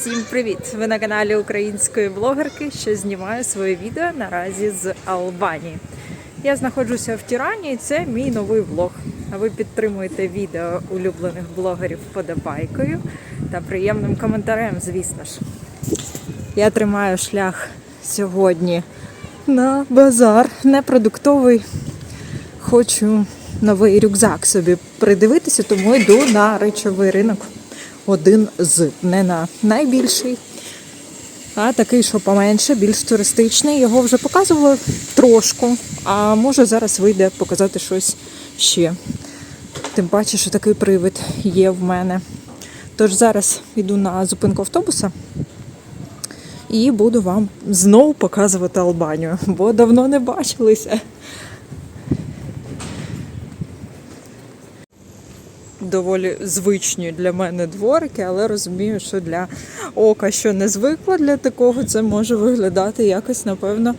Всім привіт! Ви на каналі української блогерки, що знімаю своє відео наразі з Албанії. Я знаходжуся в Тірані і це мій новий влог. А ви підтримуєте відео улюблених блогерів вподобайкою та приємним коментарем, звісно ж. Я тримаю шлях сьогодні на базар непродуктовий. Хочу новий рюкзак собі придивитися, тому йду на речовий ринок. Один з не на найбільший, а такий, що поменше, більш туристичний. Його вже показували трошку, а може зараз вийде показати щось ще. Тим паче, що такий привид є в мене. Тож зараз йду на зупинку автобуса і буду вам знову показувати Албанію, бо давно не бачилися. Доволі звичні для мене дворики, але розумію, що для ока, що не звикло для такого, це може виглядати якось, напевно,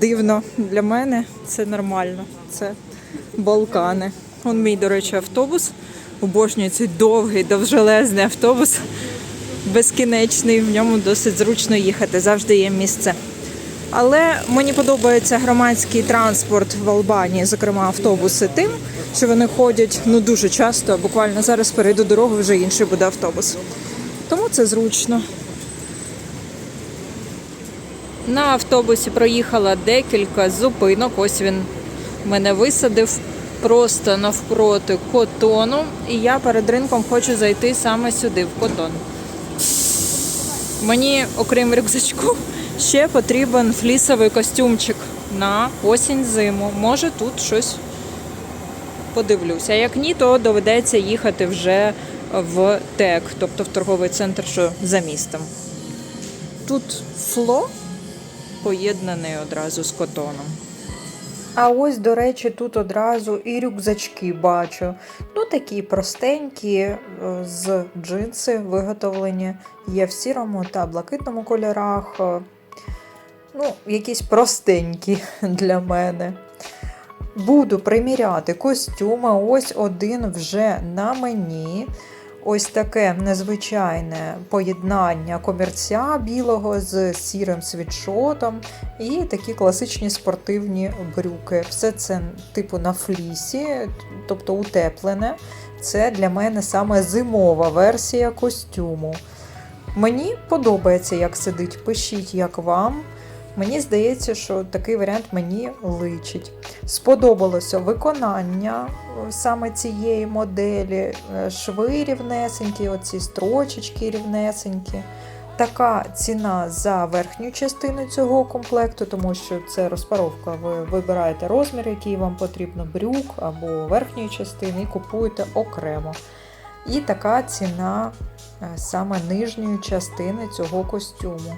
дивно. Для мене це нормально. Це Балкани. Он мій, до речі, автобус. Обожнюю цей довгий, довжелезний автобус. Безкінечний, в ньому досить зручно їхати, завжди є місце. Але мені подобається громадський транспорт в Албанії, зокрема автобуси, тим, що вони ходять ну дуже часто. Буквально зараз перейду дорогу, вже інший буде автобус. Тому це зручно. На автобусі проїхала декілька зупинок. Ось він мене висадив просто навпроти котону. І я перед ринком хочу зайти саме сюди, в котон. Мені, окрім рюкзачку, ще потрібен флісовий костюмчик на осінь-зиму. Може тут щось подивлюся. Як ні, то доведеться їхати вже в ТЕК, тобто в торговий центр, що за містом. Тут фло поєднаний одразу з котоном. А ось, до речі, тут одразу і рюкзачки бачу. Ну, такі простенькі, е, з джинси виготовлені. Є в сірому та блакитному кольорах. Ну, якісь простенькі для мене. Буду приміряти костюми. Ось один вже на мені. Ось таке незвичайне поєднання комірця білого з сірим світшотом і такі класичні спортивні брюки. Все це типу на флісі, тобто утеплене. Це для мене саме зимова версія костюму. Мені подобається, як сидить. Пишіть, як вам. Мені здається, що такий варіант мені личить. Сподобалося виконання е, саме цієї моделі, е, шви рівнесенькі, оці строчечки рівнесенькі. Така ціна за верхню частину цього комплекту, тому що це розпаровка. Ви вибираєте розмір, який вам потрібно, брюк або верхньої частини, і купуєте окремо. І така ціна е, саме нижньої частини цього костюму.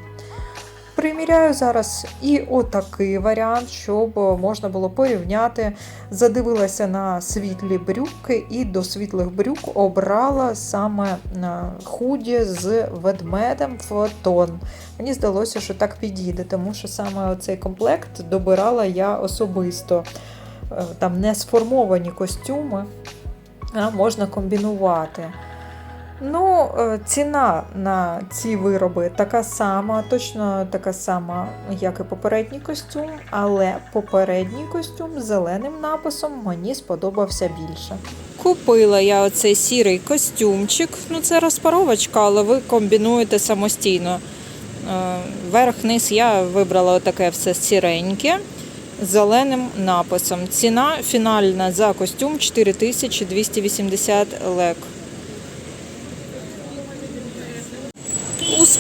Приміряю зараз і отакий варіант, щоб можна було порівняти. Задивилася на світлі брюки і до світлих брюк обрала саме е, худі з ведмедем в тон. Мені здалося, що так підійде, тому що саме цей комплект добирала я особисто. Е, Там не сформовані костюми, а можна комбінувати. Ну, е, ціна на ці вироби така сама, точно така сама, як і попередній костюм, але попередній костюм з зеленим написом мені сподобався більше. Купила я оцей сірий костюмчик. Ну, це розпаровочка, але ви комбінуєте самостійно. Е, Верх-низ я вибрала таке все сіреньке з зеленим написом. Ціна фінальна за костюм 4280 лек.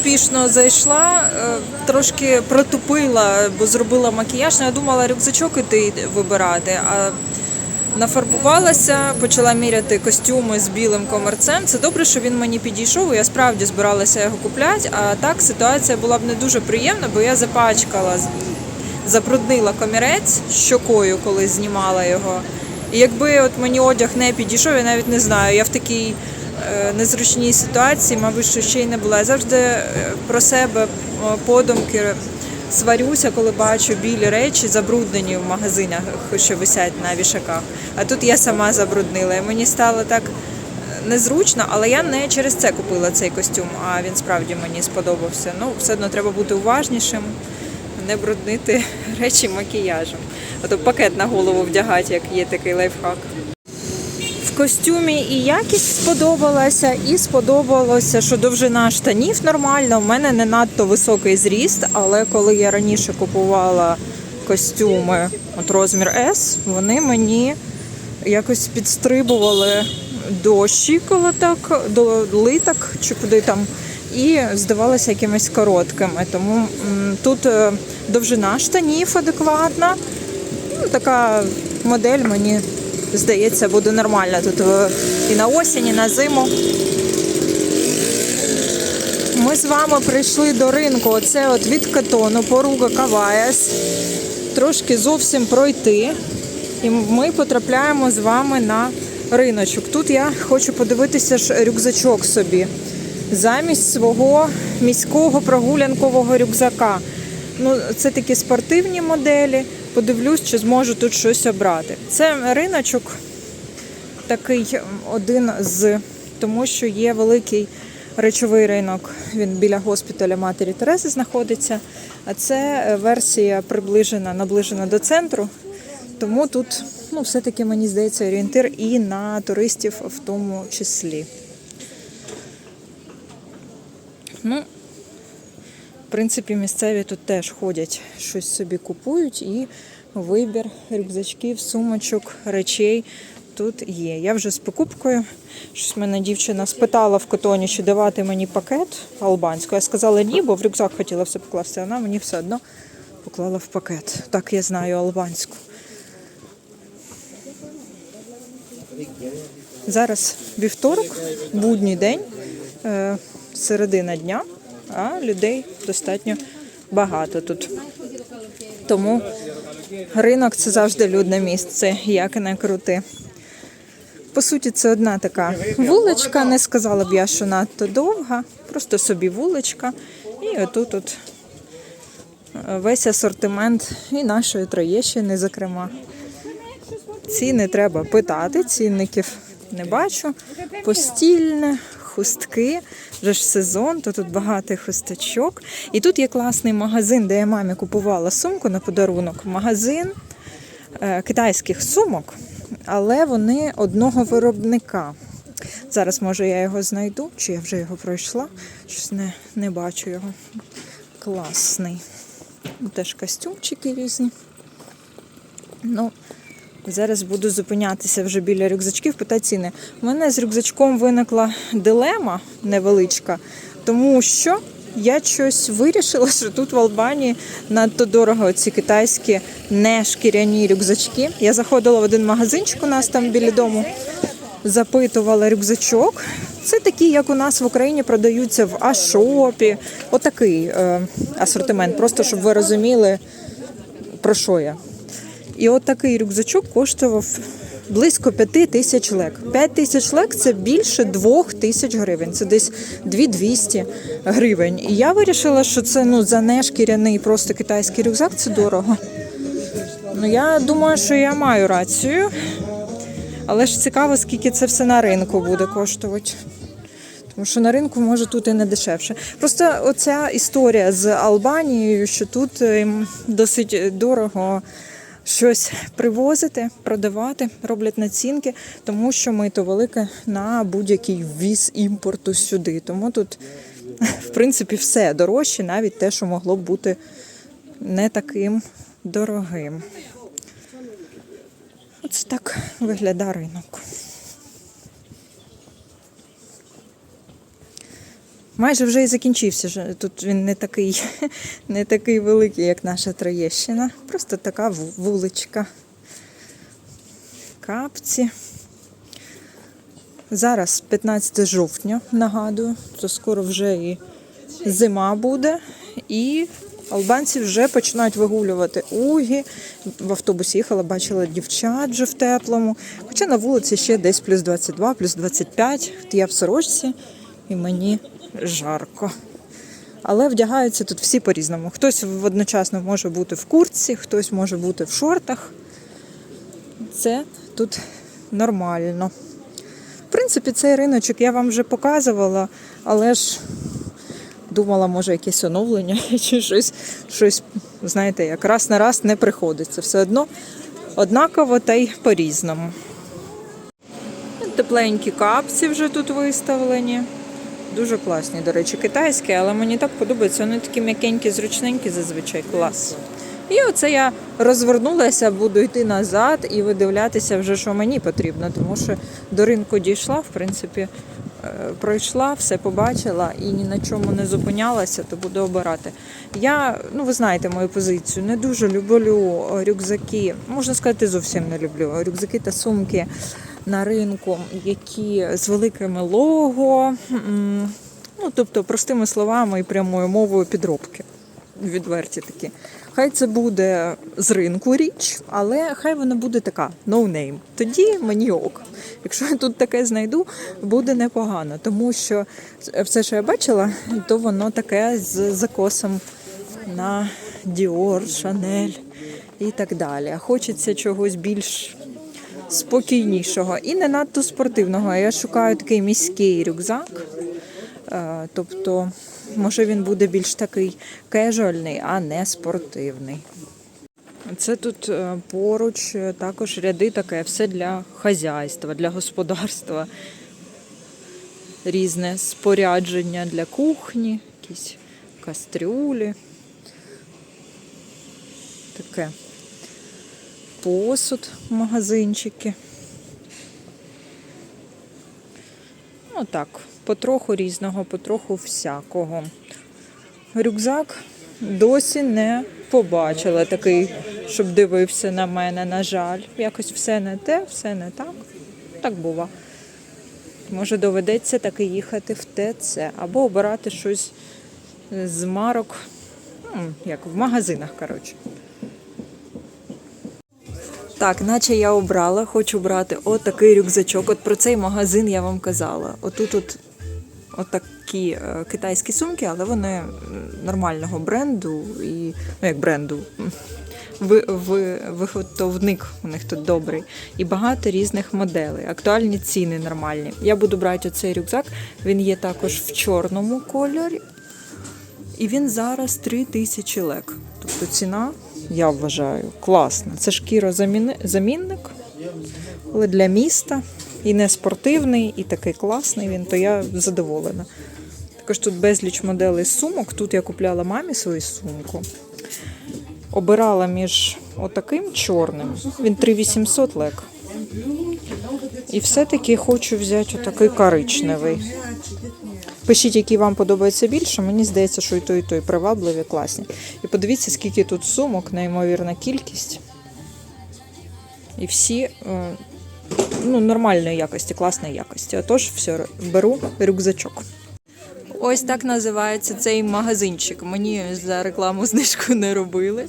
Успішно зайшла, е, трошки протупила, бо зробила макіяж. Ну, Я думала рюкзачок іти вибирати, а нафарбувалася, почала міряти костюми з білим комерцем. Це добре, що він мені підійшов. і Я справді збиралася його купляти. А так ситуація була б не дуже приємна, бо я запачкала, забруднила комірець щокою, коли знімала його. І якби от мені одяг не підійшов, я навіть не знаю. Я в такій незручній ситуації, мабуть, що ще й не була. Я завжди е, про себе е, подумки сварюся, коли бачу білі речі, забруднені в магазинах, що висять на вішаках. А тут я сама забруднила. І мені стало так незручно, але я не через це купила цей костюм, а він справді мені сподобався. Ну, все одно треба бути уважнішим, не бруднити речі макіяжем. А то пакет на голову вдягати, як є такий лайфхак. Костюмі і якість сподобалася, і сподобалося, що довжина штанів нормальна. У мене не надто високий зріст, але коли я раніше купувала костюми от розмір S, вони мені якось підстрибували до щиколоток, до литок чи куди там, і здавалося якимись короткими. Тому тут е, довжина штанів адекватна. Ну, така модель мені здається буде нормальна тут е, і на осінь, і на зиму. Ми з вами прийшли до ринку. Оце от від катону, поруга Каваяс. Трошки зовсім пройти. І ми потрапляємо з вами на риночок. Тут я хочу подивитися ж рюкзачок собі. Замість свого міського прогулянкового рюкзака. Ну, це такі спортивні моделі. Подивлюсь, чи зможу тут щось обрати. Це риночок такий один з, тому що є великий речовий ринок. Він біля госпіталя Матері Терези знаходиться. А це е, версія приближена, наближена до центру. Тому тут, ну, все-таки мені здається, орієнтир і на туристів в тому числі. Ну, принципі, місцеві тут теж ходять, щось собі купують, і вибір рюкзачків, сумочок, речей тут є. Я вже з покупкою. Щось мене дівчина спитала в котоні, чи давати мені пакет албанську. Я сказала ні, бо в рюкзак хотіла все покласти. Вона мені все одно поклала в пакет. Так я знаю албанську. Зараз вівторок, будній день, е, середина дня, а людей достатньо багато тут. Тому ринок це завжди людне місце, як і не крути. По суті, це одна така вуличка, не сказала б я, що надто довга, просто собі вуличка. І отут от е, весь асортимент і нашої Троєщини, зокрема. Ціни треба питати, цінників не бачу. Постільне, хустки, вже ж сезон, то тут багато хусточок. І тут є класний магазин, де я мамі купувала сумку на подарунок. Магазин е, китайських сумок, але вони одного виробника. Зараз, може, я його знайду, чи я вже його пройшла. Щось не, не бачу його. Класний. Теж костюмчики різні. Ну, Зараз буду зупинятися вже біля рюкзачків, питати ціни. У мене з рюкзачком виникла дилема невеличка, тому що я щось вирішила, що тут в Албанії надто дорого ці китайські не шкіряні рюкзачки. Я заходила в один магазинчик у нас там біля дому, запитувала рюкзачок. Це такі, як у нас в Україні продаються в Ашопі. Отакий е, асортимент, просто щоб ви розуміли, про що я. І от такий рюкзачок коштував близько 5 тисяч лек. 5 тисяч лек це більше 2 тисяч гривень. Це десь 2200 гривень. І я вирішила, що це ну за нешкіряний просто китайський рюкзак це дорого. Ну я думаю, що я маю рацію. Але ж цікаво, скільки це все на ринку буде коштувати. Тому що на ринку може тут і не дешевше. Просто оця історія з Албанією, що тут ем, досить дорого щось привозити, продавати, роблять націнки, тому що мито велике на будь-який віз імпорту сюди. Тому тут, в принципі, все дорожче, навіть те, що могло б бути не таким дорогим. Ось так виглядає ринок. Майже вже і закінчився. Тут він не такий, не такий великий, як наша Троєщина. Просто така вуличка. Капці. Зараз 15 жовтня, нагадую, то скоро вже і зима буде. І албанці вже починають вигулювати угі. В автобусі їхала, бачила дівчат вже в теплому. Хоча на вулиці ще десь плюс 22, плюс 25. От я в сорочці і мені жарко. Але вдягаються тут всі по-різному. Хтось одночасно може бути в куртці, хтось може бути в шортах. Це тут нормально. В принципі, цей риночок я вам вже показувала, але ж думала, може, якесь оновлення чи щось, щось, знаєте, як раз на раз не приходиться. Все одно однаково та й по-різному. Тепленькі капці вже тут виставлені. Дуже класні, до речі, китайські, але мені так подобається. Вони такі м'якенькі, зручненькі, зазвичай клас. І оце я розвернулася, буду йти назад і видивлятися вже, що мені потрібно, тому що до ринку дійшла, в принципі, е, пройшла, все побачила і ні на чому не зупинялася, то буду обирати. Я, ну ви знаєте мою позицію, не дуже люблю рюкзаки. Можна сказати, зовсім не люблю рюкзаки та сумки на ринку, які з великими лого, ну тобто простими словами і прямою мовою підробки. Відверті такі. Хай це буде з ринку річ, але хай вона буде така, no name. Тоді мені ок. Якщо я тут таке знайду, буде непогано, тому що все, що я бачила, то воно таке з закосом на Dior, Chanel і так далі. Хочеться чогось більш спокійнішого і не надто спортивного. Я шукаю такий міський рюкзак. Е, Тобто, може він буде більш такий кежуальний, а не спортивний. Це тут е, поруч е, також ряди таке, все для хазяйства, для господарства. Різне спорядження для кухні, якісь кастрюлі. Таке посуд, магазинчики. Ну так, потроху різного, потроху всякого. Рюкзак досі не побачила такий, щоб дивився на мене, на жаль. Якось все не те, все не так. Так бува. Може, доведеться таки їхати в ТЦ або обирати щось з марок, як в магазинах, коротше. Так, наче я обрала, хочу брати отакий рюкзачок. От про цей магазин я вам казала. Отут от, отакі е, китайські сумки, але вони нормального бренду і ну як бренду. Ви, ви, виготовник у них тут добрий. І багато різних моделей. Актуальні ціни нормальні. Я буду брати оцей рюкзак. Він є також в чорному кольорі. І він зараз 3 тисячі лек. Тобто ціна, я вважаю, класна. Це шкірозамінник, але для міста. І не спортивний, і такий класний він, то я задоволена. Також тут безліч моделей сумок. Тут я купляла мамі свою сумку. Обирала між отаким чорним. Він 3800 лек. І все-таки хочу взяти отакий коричневий. Пишіть, який вам подобається більше. Мені здається, що і той, і той привабливі, класні. І подивіться, скільки тут сумок, неймовірна кількість. І всі е, ну, нормальної якості, класної якості. Отож, все, беру рюкзачок. Ось так називається цей магазинчик. Мені за рекламу знижку не робили,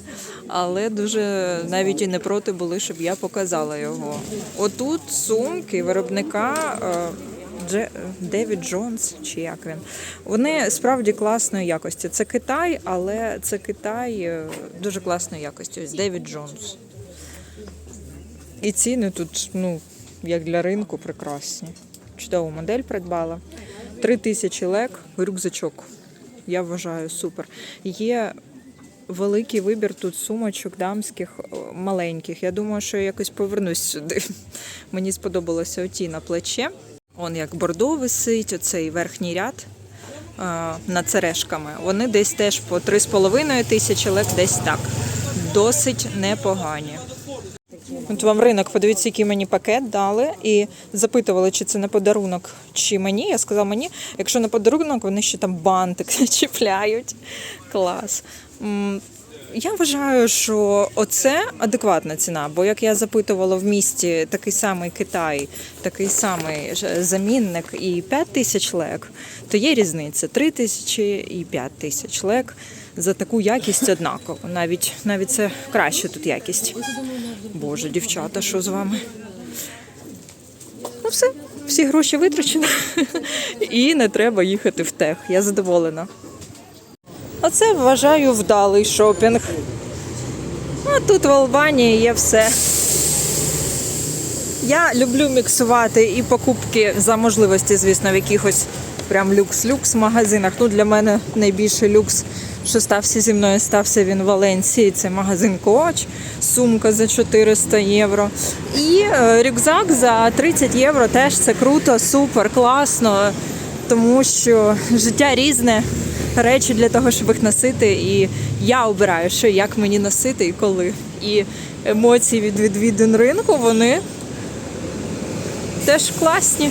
але дуже навіть і не проти були, щоб я показала його. Отут сумки виробника е, Дже- Девід Джонс, чи як він. Вони справді класної якості. Це Китай, але це Китай е, дуже класної якості. Ось Девід Джонс. І ціни тут, ну, як для ринку, прекрасні. Чудову модель придбала. Три тисячі лек, рюкзачок. Я вважаю супер. Є великий вибір тут сумочок дамських е, маленьких. Я думаю, що я якось повернусь сюди. Мені сподобалося оті на плече. Он як бордо висить, оцей верхній ряд е, над сережками. Вони десь теж по 3,5 тисячі лек, десь так. Досить непогані. От вам ринок, подивіться, який мені пакет дали, і запитували, чи це на подарунок, чи мені. Я сказала мені, якщо на подарунок, вони ще там бантик чіпляють. Клас. Я вважаю, що оце адекватна ціна, бо як я запитувала в місті такий самий Китай, такий самий замінник і 5 тисяч лек, то є різниця 3 тисячі і 5 тисяч лек за таку якість однаково. Навіть навіть це краще тут якість. Боже, дівчата, що з вами? Ну все, всі гроші витрачені. І не треба їхати в тех. Я задоволена. Оце вважаю вдалий шопінг. А тут в Албанії є все. Я люблю міксувати і покупки за можливості, звісно, в якихось прям люкс-люкс магазинах. Ну, для мене найбільший люкс, що стався зі мною, стався він в Валенції. Це магазин Коч, сумка за 400 євро. І е, рюкзак за 30 євро теж це круто, супер, класно. Тому що життя різне, речі для того, щоб їх носити. І я обираю, що як мені носити і коли. І емоції від відвідин ринку, вони теж класні.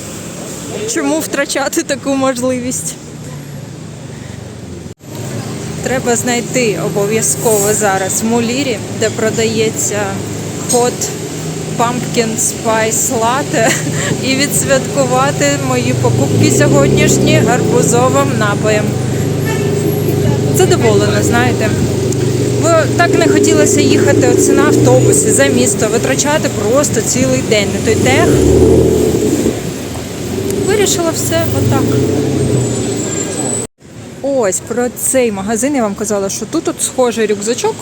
Чому втрачати таку можливість? Треба знайти обов'язково зараз в Мулірі, де продається Hot Pumpkin Spice Latte і відсвяткувати мої покупки сьогоднішні гарбузовим напоєм. Задоволена, знаєте. Бо так не хотілося їхати оце на автобусі за місто, витрачати просто цілий день на той тех. Вирішила все отак. Ось про цей магазин я вам казала, що тут от схожий рюкзачок.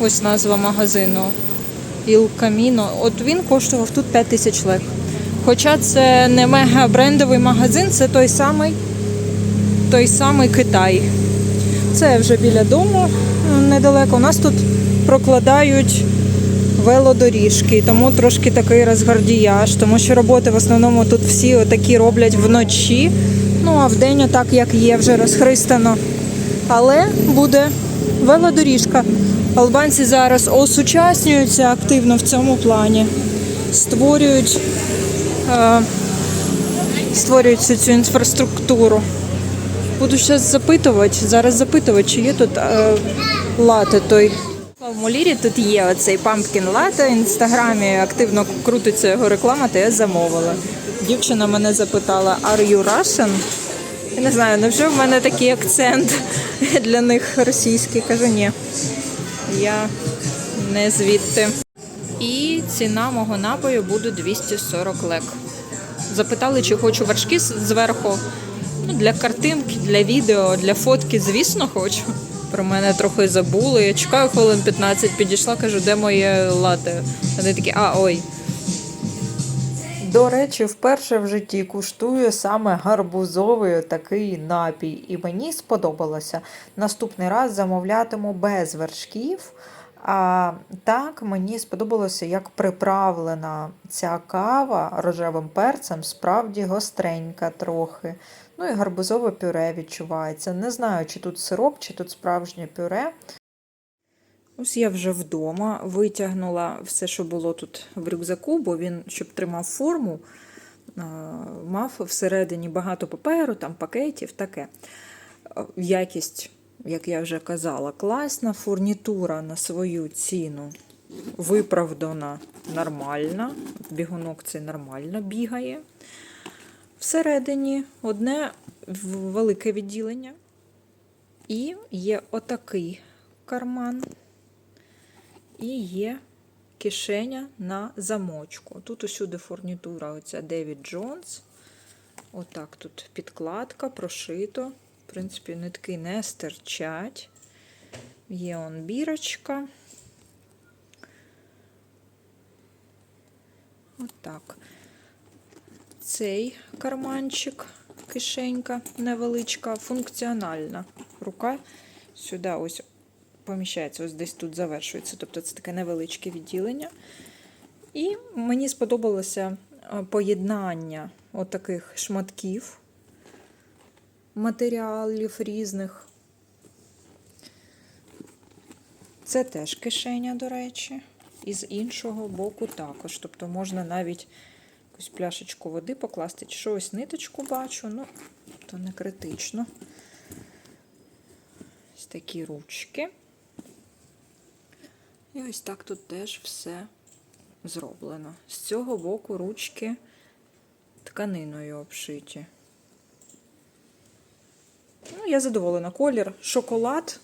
Ось назва магазину. Il Camino. От він коштував тут 5 тисяч лек. Хоча це не мега брендовий магазин, це той самий, той самий Китай. Це вже біля дому е, недалеко. У нас тут прокладають велодоріжки, тому трошки такий розгардіяж, тому що роботи в основному тут всі отакі роблять вночі. Ну а вдень отак як є, вже розхристано. Але буде велодоріжка. Албанці зараз осучаснюються активно в цьому плані. Створюють, е, створюють цю інфраструктуру. Буду зараз запитувати, зараз запитувати, чи є тут е, лати той. В Молірі тут є оцей пампкін лате в інстаграмі, активно крутиться його реклама, то я замовила. Дівчина мене запитала, are you Russian? Я не знаю, невже в мене такий акцент для них російський? Кажу, ні. Я не звідти. І ціна мого напою буде 240 лек. Запитали, чи хочу вершки зверху. Ну, для картинки, для відео, для фотки, звісно, хочу. Про мене трохи забули. Я чекаю хвилин 15, підійшла, кажу, де моє лате. Вони такі, а ой. До речі, вперше в житті куштую саме гарбузовий такий напій, і мені сподобалося. Наступний раз замовлятиму без вершків. А так мені сподобалося, як приправлена ця кава рожевим перцем, справді гостренька трохи. Ну і гарбузове пюре відчувається. Не знаю, чи тут сироп, чи тут справжнє пюре. Ось я вже вдома витягнула все, що було тут в рюкзаку, бо він, щоб тримав форму, мав всередині багато паперу, там пакетів, таке. Якість, як я вже казала, класна, фурнітура на свою ціну виправдана нормальна. Бігунок цей нормально бігає. Всередині одне велике відділення. І є отакий карман. І є кишеня на замочку. Тут усюди фурнітура, оця Девід Джонс. Отак тут підкладка, прошито. В принципі, нитки не стирчать. Є он бірочка. Отак. Цей карманчик, кишенька невеличка, функціональна. Рука сюди ось поміщається, ось десь тут завершується. Тобто це таке невеличке відділення. І мені сподобалося е, поєднання отаких шматків матеріалів різних. Це теж кишеня, до речі, і з іншого боку також. Тобто можна навіть якусь пляшечку води покласти, чи що ось ниточку бачу, ну, то не критично. Ось такі ручки. І ось так тут теж все зроблено. З цього боку ручки тканиною обшиті. Ну, я задоволена. Колір шоколад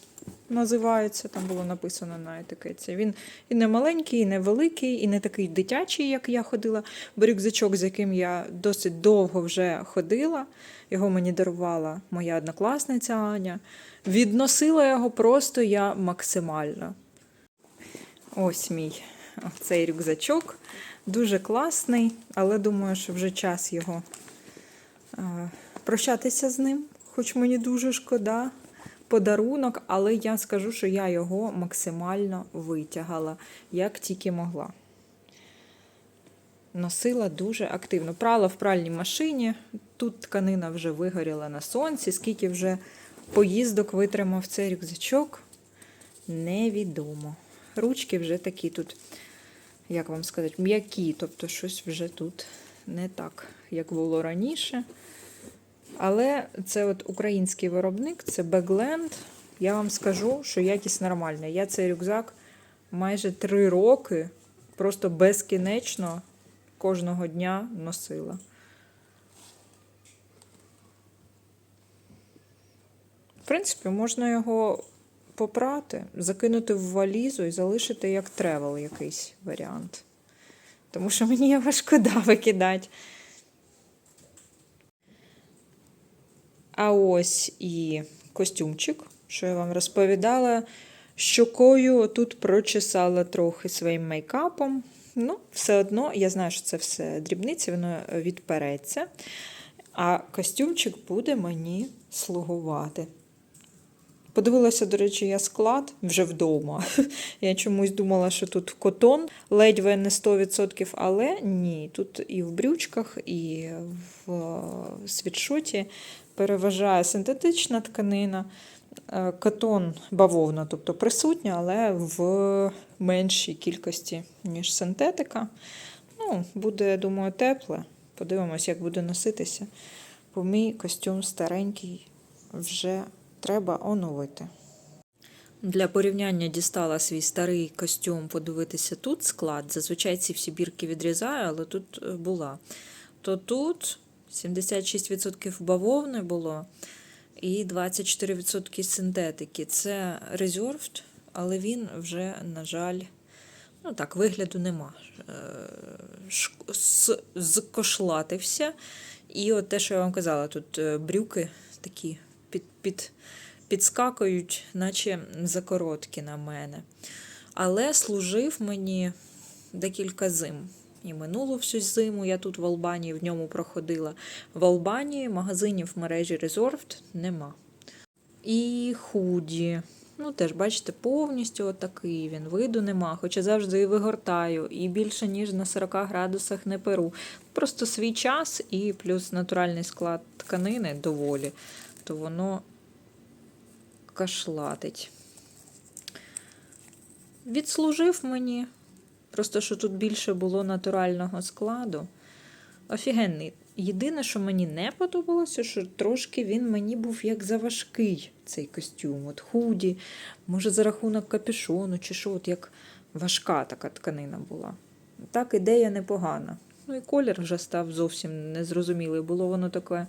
називається, там було написано на етикетці. Він і не маленький, і не великий, і не такий дитячий, як я ходила. Бо рюкзачок, з яким я досить довго вже ходила, його мені дарувала моя однокласниця Аня. Відносила його просто я максимально. Ось мій цей рюкзачок. Дуже класний, але думаю, що вже час його е, прощатися з ним, хоч мені дуже шкода. Подарунок, але я скажу, що я його максимально витягала, як тільки могла. Носила дуже активно. Прала в пральній машині. Тут тканина вже вигоріла на сонці. Скільки вже поїздок витримав цей рюкзачок, невідомо. Ручки вже такі тут, як вам сказати, м'які, тобто щось вже тут не так, як було раніше. Але це от український виробник, це Бегленд. Я вам скажу, що якість нормальна. Я цей рюкзак майже три роки просто безкінечно кожного дня носила. В принципі, можна його попрати, закинути в валізу і залишити як тревел якийсь варіант. Тому що мені його шкода викидати. А ось і костюмчик, що я вам розповідала. Щокою тут прочесала трохи своїм мейкапом. Ну, все одно, я знаю, що це все дрібниці, воно відпереться. А костюмчик буде мені слугувати. Подивилася, до речі, я склад вже вдома. Я чомусь думала, що тут котон, ледве не 100%, але ні. Тут і в брючках, і в світшоті переважає синтетична тканина, Е, катон бавовна, тобто присутня, але в меншій кількості, ніж синтетика. Ну, буде, я думаю, тепле. Подивимось, як буде носитися. Бо мій костюм старенький вже треба оновити. Для порівняння дістала свій старий костюм подивитися тут склад. Зазвичай ці всі бірки відрізаю, але тут е, була. То тут 76% бавовни було і 24% синтетики. Це Reserved, але він вже, на жаль, ну так, вигляду нема. Е, Зкошлатився. І от те, що я вам казала, тут е, брюки такі під, під, підскакують, наче закороткі на мене. Але служив мені декілька зим. І минулу всю зиму я тут в Албанії в ньому проходила. В Албанії магазинів в мережі Reserved нема. І худі. Ну, теж, бачите, повністю отакий він. Виду нема, хоча завжди і вигортаю, і більше, ніж на 40 градусах не перу. Просто свій час і плюс натуральний склад тканини доволі, то воно кашлатить. Відслужив мені. Просто що тут більше було натурального складу. Офігенний. Єдине, що мені не подобалося, що трошки він мені був як заважкий, цей костюм. От худі, може, за рахунок капюшону, чи що, от як важка така тканина була. Так, ідея непогана. Ну і колір вже став зовсім незрозумілий. Було воно таке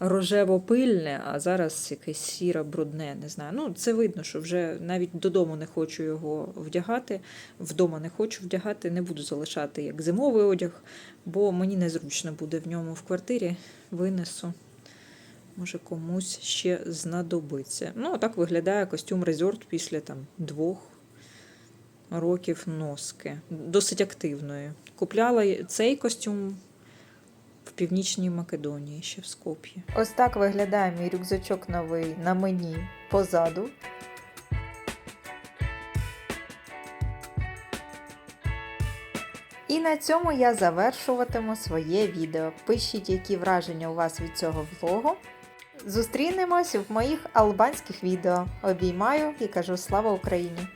рожево-пильне, а зараз якесь сіре, брудне, не знаю. Ну, це видно, що вже навіть додому не хочу його вдягати. Вдома не хочу вдягати, не буду залишати як зимовий одяг, бо мені незручно буде в ньому в квартирі. Винесу. Може, комусь ще знадобиться. Ну, так виглядає костюм Resort після там двох років носки. Досить активної. Купляла цей костюм в Північній Македонії, ще в Скоп'ї. Ось так виглядає мій рюкзачок новий на мені позаду. І на цьому я завершуватиму своє відео. Пишіть, які враження у вас від цього влогу. Зустрінемось в моїх албанських відео. Обіймаю і кажу слава Україні!